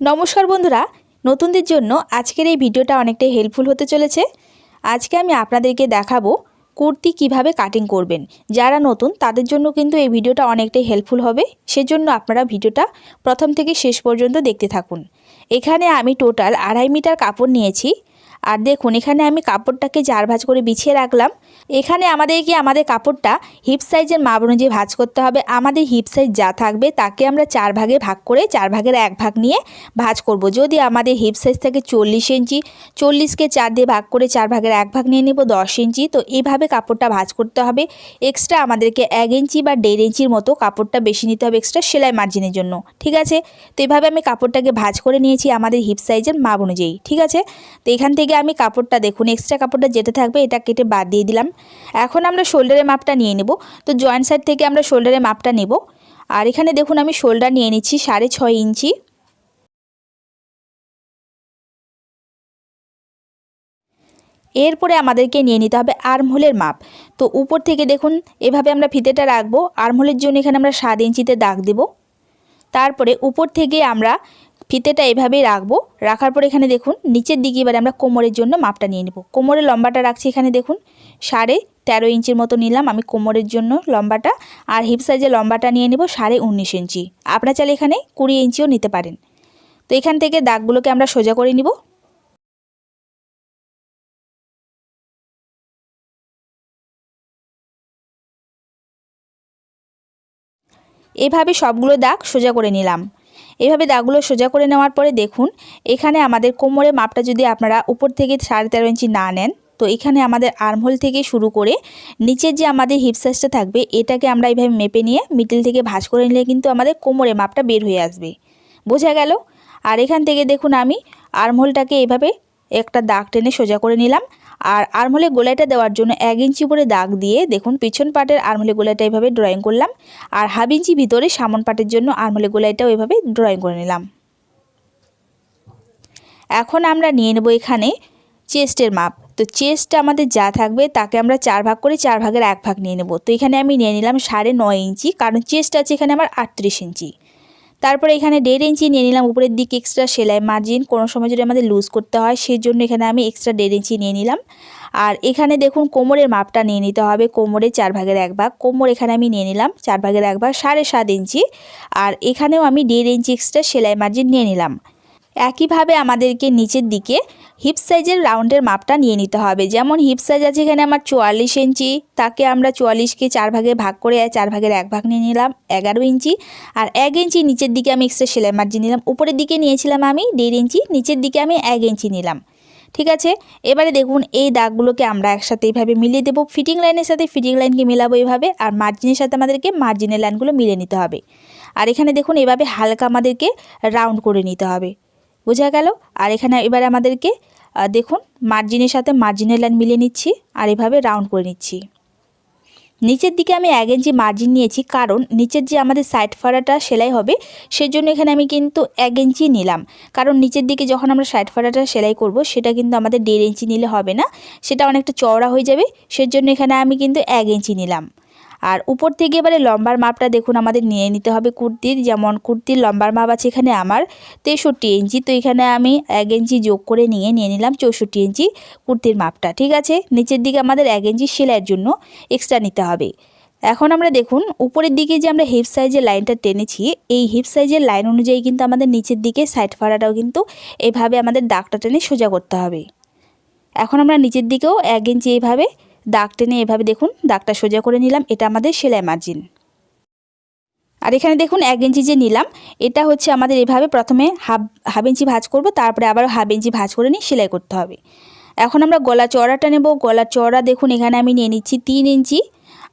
নমস্কার বন্ধুরা, নতুনদের জন্য আজকের এই ভিডিওটা অনেকটাই হেল্পফুল হতে চলেছে। আজকে আমি আপনাদেরকে দেখাবো কুর্তি কীভাবে কাটিং করবেন। যারা নতুন, তাদের জন্য কিন্তু এই ভিডিওটা অনেকটাই হেল্পফুল হবে। সেজন্য আপনারা ভিডিওটা প্রথম থেকে শেষ পর্যন্ত দেখতে থাকুন। এখানে আমি টোটাল আড়াই মিটার কাপড় নিয়েছি। আর দেখুন, এখানে আমি কাপড়টাকে চার ভাজ করে বিছিয়ে রাখলাম, এখানে আমাদেরকে আমাদের কাপড়টা হিপ সাইজের মাপ অনুযায়ী ভাঁজ করতে হবে। আমাদের হিপ সাইজ যা থাকবে, তাকে আমরা চার ভাগে ভাগ করে, চার ভাগের এক ভাগ নিয়ে ভাঁজ করব। যদি আমাদের হিপ সাইজ থাকে চল্লিশ ইঞ্চি, চল্লিশকে চার দিয়ে ভাগ করে চার ভাগের এক ভাগ নিয়ে নেব দশ ইঞ্চি। তো এইভাবে কাপড়টা ভাজ করতে হবে। এক্সট্রা আমাদেরকে এক ইঞ্চি বা দেড় ইঞ্চির মতো কাপড়টা বেশি নিতে হবে এক্সট্রা সেলাই মার্জিনের জন্য। ঠিক আছে? তো এইভাবে আমি কাপড়টাকে ভাজ করে নিয়েছি আমাদের হিপ সাইজের মাপ অনুযায়ী। ঠিক আছে? তো এখান থেকে আমি কাপড়টা দেখুন এক্সট্রা কাপড়টা যেটা থাকবে এটা কেটে বাদ দিয়ে দিলাম। এখন আমরা শোল্ডারের মাপটা নিয়ে নেব। তো জয়েন্ট সাইড থেকে আমরা শোল্ডারের মাপটা নেব। আর এখানে দেখুন, আমি শোল্ডার নিয়ে নিচ্ছি সাড়ে ছয় ইঞ্চি। এরপরে আমাদেরকে নিয়ে নিতে হবে আর্মহোলের মাপ। তো উপর থেকে দেখুন, এভাবে আমরা ফিতেটা রাখব। আর্মহোলের জন্য এখানে আমরা সাত ইঞ্চিতে দাগ দেব। তারপরে উপর থেকে আমরা ফিতেটা এভাবেই রাখব। রাখার পর এখানে দেখুন, নিচের দিকে এবারে আমরা কোমরের জন্য মাপটা নিয়ে নেব। কোমরের লম্বাটা রাখছি এখানে দেখুন, সাড়ে তেরো ইঞ্চির মতো নিলাম আমি কোমরের জন্য লম্বাটা। আর হিপ সাইজের লম্বাটা নিয়ে নেব সাড়ে উনিশ ইঞ্চি। আপনার চাইলে এখানে কুড়ি ইঞ্চিও নিতে পারেন। তো এখান থেকে দাগগুলোকে আমরা সোজা করে নিব। এভাবে সবগুলো দাগ সোজা করে নিলাম। এভাবে দাগগুলো সোজা করে নেওয়ার পরে দেখুন, এখানে আমাদের কোমরের মাপটা যদি আপনারা উপর থেকে সাড়ে তেরো ইঞ্চি না নেন, তো এখানে আমাদের আর্মহোল থেকে শুরু করে নিচের যে আমাদের হিপ সাইজটা থাকবে, এটাকে আমরা এইভাবে মেপে নিয়ে মিডিল থেকে ভাঁজ করে নিলে কিন্তু আমাদের কোমরে মাপটা বের হয়ে আসবে। বোঝা গেল? আর এখান থেকে দেখুন আমি আর্মহোলটাকে এভাবে একটা দাগ টেনে সোজা করে নিলাম। আর আরমোলে গোলাইটা দেওয়ার জন্য এক ইঞ্চি করে দাগ দিয়ে দেখুন পিছন পাটের আরমোলে গোলাইটা এভাবে ড্রয়িং করলাম। আর হাফ ইঞ্চি ভিতরে সামন পাটের জন্য আরমোলে গোলাইটাও এভাবে ড্রয়িং করে নিলাম। এখন আমরা নিয়ে নেব এখানে চেস্টের মাপ। তো চেস্টটা আমাদের যা থাকবে তাকে আমরা চার ভাগ করে চার ভাগের এক ভাগ নিয়ে নেব। তো এখানে আমি নিয়ে নিলাম সাড়ে নয় ইঞ্চি, কারণ চেস্ট আছে এখানে আমার আটত্রিশ ইঞ্চি। তারপরে এখানে দেড় ইঞ্চি নিয়ে নিলাম, উপরের দিকে এক্সট্রা সেলাই মার্জিন কোনো সময় যদি আমাদের লুজ করতে হয় সেই জন্য এখানে আমি এক্সট্রা দেড় ইঞ্চি নিয়ে নিলাম। আর এখানে দেখুন কোমরের মাপটা নিয়ে নিতে হবে কোমরের চার ভাগের এক ভাগ, কোমর এখানে আমি নিয়ে নিলাম চার ভাগের এক ভাগ, সাড়ে সাত ইঞ্চি। আর এখানেও আমি দেড় ইঞ্চি এক্সট্রা সেলাই মার্জিন নিয়ে নিলাম। একইভাবে আমাদেরকে নিচের দিকে হিপ সাইজের রাউন্ডের মাপটা নিয়ে নিতে হবে। যেমন হিপ সাইজ আছে এখানে আমার চুয়াল্লিশ ইঞ্চি, তাকে আমরা চুয়াল্লিশকে চার ভাগে ভাগ করে চার ভাগের এক ভাগ নিয়ে নিলাম, এগারো ইঞ্চি। আর এক ইঞ্চি নিচের দিকে আমি এক্সট্রা সেলাই মার্জিন নিলাম, উপরের দিকে নিয়েছিলাম আমি দেড় ইঞ্চি, নিচের দিকে আমি এক ইঞ্চি নিলাম। ঠিক আছে? এবারে দেখুন, এই দাগগুলোকে আমরা একসাথে এইভাবে মিলিয়ে দেবো। ফিটিং লাইনের সাথে ফিটিং লাইনকে মেলাবো এইভাবে, আর মার্জিনের সাথে আমাদেরকে মার্জিনের লাইনগুলো মিলে নিতে হবে। আর এখানে দেখুন, এভাবে হালকা আমাদেরকে রাউন্ড করে নিতে হবে। বোঝা গেল। আর এখানে এবার আমাদেরকে দেখুন মার্জিনের সাথে মার্জিনের লাইন মিলিয়ে নিচ্ছি আর এভাবে রাউন্ড করে নিচ্ছি। নিচের দিকে আমি এক ইঞ্চি মার্জিন নিয়েছি, কারণ নিচের যে আমাদের সাইড ফাড়াটা সেলাই হবে, সেজন্য এখানে আমি কিন্তু এক ইঞ্চি নিলাম। কারণ নিচের দিকে যখন আমরা সাইড ফাড়াটা সেলাই করব, সেটা কিন্তু আমাদের দেড় ইঞ্চি নিলে হবে না, সেটা অনেকটা চওড়া হয়ে যাবে, সেজন্য এখানে আমি কিন্তু এক ইঞ্চি নিলাম। আর উপর থেকে এবারে লম্বার মাপটা দেখুন আমাদের নিয়ে নিতে হবে কুর্তির, যেমন কুর্তির লম্বার মাপ আছে এখানে আমার তেষট্টি ইঞ্চি। তো এখানে আমি এক ইঞ্চি যোগ করে নিয়ে নিয়ে নিলাম চৌষট্টি ইঞ্চি কুর্তির মাপটা, ঠিক আছে? নিচের দিকে আমাদের এক ইঞ্চি সেলাইয়ের জন্য এক্সট্রা নিতে হবে। এখন আমরা দেখুন, উপরের দিকে যে আমরা হিপ সাইজের লাইনটা টেনেছি, এই হিপ সাইজের লাইন অনুযায়ী কিন্তু আমাদের নিচের দিকে সাইড ফাড়াটাও কিন্তু এভাবে আমাদের দাগটা টেনে সোজা করতে হবে। এখন আমরা নিচের দিকেও এক ইঞ্চি এইভাবে দাগ টেনে এভাবে দেখুন, দাগটা সোজা করে নিলাম, এটা আমাদের সেলাই মার্জিন আর এখানে দেখুন, এক ইঞ্চি যে নিলাম, এটা হচ্ছে আমাদের এভাবে প্রথমে হাফ হাফ ইঞ্চি ভাজ করব, তারপরে আবার হাফ ইঞ্চি ভাজ করে নিয়ে সেলাই করতে হবে। এখন আমরা গলা চড়াটা নেব, গলা চড়া দেখুন, এখানে আমি নিয়ে নিচ্ছি তিন ইঞ্চি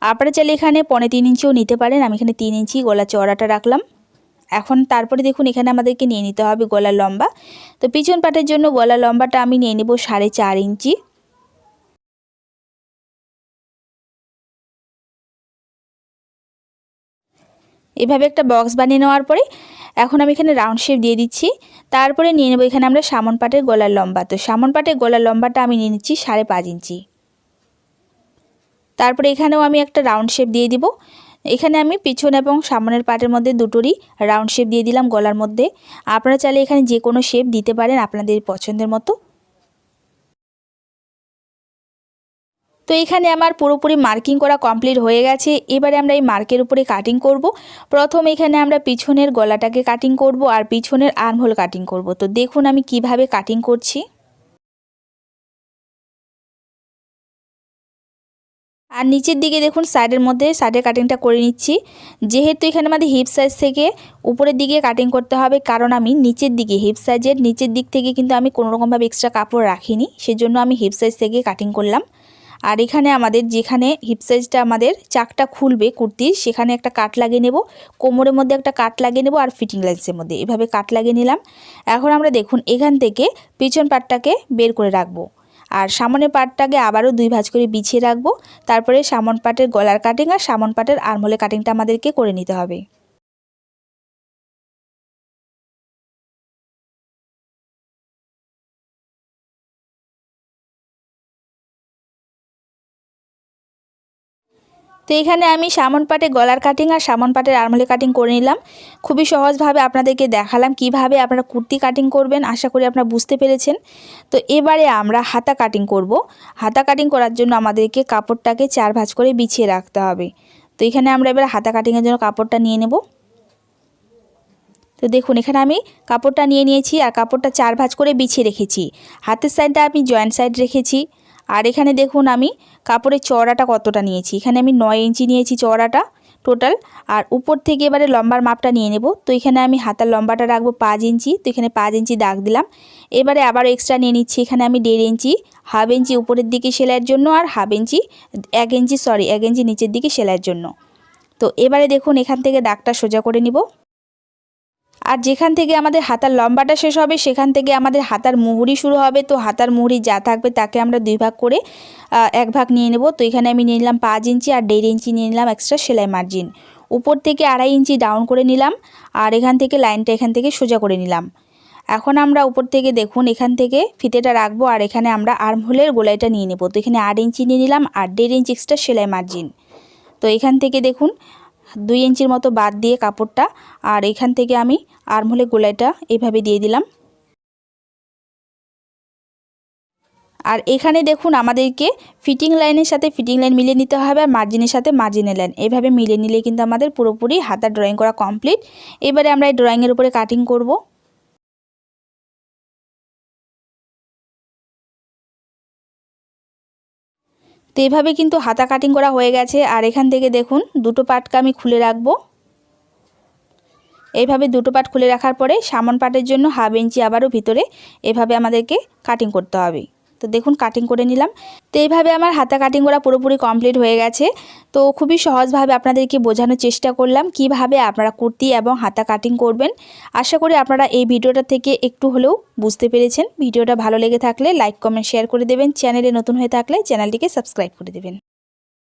আপনারা চাইলে এখানে পনে তিন ইঞ্চিও নিতে পারেন, আমি এখানে তিন ইঞ্চি গলা চড়াটা রাখলাম। এখন তারপরে দেখুন, এখানে আমাদেরকে নিয়ে নিতে হবে গলার লম্বা। তো পিছন পাটের জন্য গলার লম্বাটা আমি নিয়ে নেব সাড়ে চার ইঞ্চি এভাবে একটা বক্স বানিয়ে নেওয়ার পরে এখন আমি এখানে রাউন্ড শেপ দিয়ে দিচ্ছি। তারপরে নিয়ে নেব এখানে আমরা সামন পাটের গলার লম্বা। তো সামন পাটের গলার লম্বাটা আমি নিয়ে নিচ্ছি সাড়ে পাঁচ ইঞ্চি। তারপরে এখানেও আমি একটা রাউন্ড শেপ দিয়ে দিব। এখানে আমি পিছন এবং সামনের পার্টের মধ্যে দুটোরই রাউন্ড শেপ দিয়ে দিলাম গলার মধ্যে। আপনারা চাইলে এখানে যে কোনো শেপ দিতে পারেন আপনাদের পছন্দের মতো। তো এখানে আমার পুরোপুরি মার্কিং করা কমপ্লিট হয়ে গেছে। এবারে আমরা এই মার্কের উপরে কাটিং করব। প্রথম এখানে আমরা পিছনের গলাটাকে কাটিং করব আর পিছনের আর্মহোল কাটিং করব। তো দেখুন আমি কীভাবে কাটিং করছি। আর নিচের দিকে দেখুন সাইডের মধ্যে সাইডের কাটিংটা করে নিচ্ছি। যেহেতু এখানে আমাদের হিপ সাইজ থেকে উপরের দিকে কাটিং করতে হবে, কারণ আমি নিচের দিকে হিপ সাইজের নিচের দিক থেকে কিন্তু আমি কোনোরকমভাবে এক্সট্রা কাপড় রাখিনি, সেজন্য আমি হিপ সাইজ থেকে কাটিং করলাম। আর এখানে আমাদের যেখানে হিপ সাইজটা আমাদের চাকটা খুলবে কুর্তির সেখানে একটা কাট লাগিয়ে নেব, কোমরের মধ্যে একটা কাট লাগিয়ে নেব আর ফিটিং লাইন্সের মধ্যে। এভাবে কাট লাগিয়ে নিলাম। এখন আমরা দেখুন এখান থেকে পিছন পাটটাকে বের করে রাখব। আর সামনের পাটটাকে আবারও দুই ভাঁজ করে বিছিয়ে রাখব। তারপরে সামন পাটের গলার কাটিং আর সামন পাটের আরমোলে কাটিংটা আমাদেরকে করে নিতে হবে। তো এখানে আমি সামন পাটে গলার কাটিং আর সামন পাটের আরমোলে কাটিং করে নিলাম। খুবই সহজভাবে আপনাদেরকে দেখালাম কীভাবে আপনারা কুর্তি কাটিং করবেন, আশা করি আপনারা বুঝতে পেরেছেন। তো এবারে আমরা হাতা কাটিং করব। হাতা কাটিং করার জন্য আমাদেরকে কাপড়টাকে চার ভাঁজ করে বিছিয়ে রাখতে হবে। তো এখানে আমরা এবার হাতা কাটিংয়ের জন্য কাপড়টা নিয়ে নেব। তো দেখুন, এখানে আমি কাপড়টা নিয়ে নিয়েছি আর কাপড়টা চার ভাঁজ করে বিছিয়ে রেখেছি। হাতের সাইডটা আমি জয়েন্ট সাইড রেখেছি। আর এখানে দেখুন আমি কাপড়ের চওড়াটা কতটা নিয়েছি। এখানে আমি নয় ইঞ্চি নিয়েছি চড়াটা টোটাল আর উপর থেকে এবারে লম্বার মাপটা নিয়ে নেব। তো এখানে আমি হাতার লম্বাটা রাখব পাঁচ ইঞ্চি, তো এখানে পাঁচ ইঞ্চি দাগ দিলাম। এবারে আবার এক্সট্রা নিয়ে নিচ্ছি, এখানে আমি দেড় ইঞ্চি, হাফ ইঞ্চি উপরের দিকে সেলাইয়ের জন্য আর হাফ ইঞ্চি, এক ইঞ্চি সরি এক ইঞ্চি নিচের দিকে সেলাইয়ের জন্য। তো এবারে দেখুন এখান থেকে দাগটা সোজা করে নিব। আর যেখান থেকে আমাদের হাতার লম্বাটা শেষ হবে, সেখান থেকে আমাদের হাতার মুহুরি শুরু হবে। তো হাতার মুহুরি যা থাকবে তাকে আমরা দুই ভাগ করে এক ভাগ নিয়ে নেব। তো এখানে আমি নিয়ে নিলাম পাঁচ ইঞ্চি আর দেড় ইঞ্চি নিয়ে নিলাম এক্সট্রা সেলাই মার্জিন উপর থেকে আড়াই ইঞ্চি ডাউন করে নিলাম আর এখান থেকে লাইনটা এখান থেকে সোজা করে নিলাম। এখন আমরা উপর থেকে দেখুন এখান থেকে ফিতেটা রাখব আর এখানে আমরা আর্মহোলের গোলাইটা নিয়ে নেব। তো এখানে আট ইঞ্চি নিয়ে নিলাম আর দেড় ইঞ্চি এক্সট্রা সেলাই মার্জিন তো এখান থেকে দেখুন দুই ইঞ্চির মতো বাদ দিয়ে কাপড়টা আর এখান থেকে আমি আর্মহোলে গোলাইটা এভাবে দিয়ে দিলাম। আর এখানে দেখুন আমাদেরকে ফিটিং লাইনের সাথে ফিটিং লাইন মিলিয়ে নিতে হবে আর মার্জিনের সাথে মার্জিনের লাইন। এভাবে মিলিয়ে নিলে কিন্তু আমাদের পুরোপুরি হাতা ড্রয়িং করা কমপ্লিট। এবারে আমরা এই ড্রয়িংয়ের উপরে কাটিং করব। তো এভাবে কিন্তু হাতা কাটিং করা হয়ে গেছে। আর এখান থেকে দেখুন, দুটো পাটকে আমি খুলে রাখব। এইভাবে দুটো পাট খুলে রাখার পরে সামন পাটের জন্য হাফ ইঞ্চি আবারও ভিতরে এভাবে আমাদেরকে কাটিং করতে হবে। তো দেখুন কাটিং করে নিলাম। তো এইভাবে আমার হাতা কাটিং করা পুরোপুরি কমপ্লিট হয়ে গেছে। তো খুবই সহজভাবে আপনাদেরকে বোঝানোর চেষ্টা করলাম কীভাবে আপনারা কুর্তি এবং হাতা কাটিং করবেন। আশা করি আপনারা এই ভিডিওটা থেকে একটু হলেও বুঝতে পেরেছেন। ভিডিওটা ভালো লেগে থাকলে লাইক কমেন্ট শেয়ার করে দেবেন। চ্যানেলে নতুন হয়ে থাকলে চ্যানেলটিকে সাবস্ক্রাইব করে দেবেন।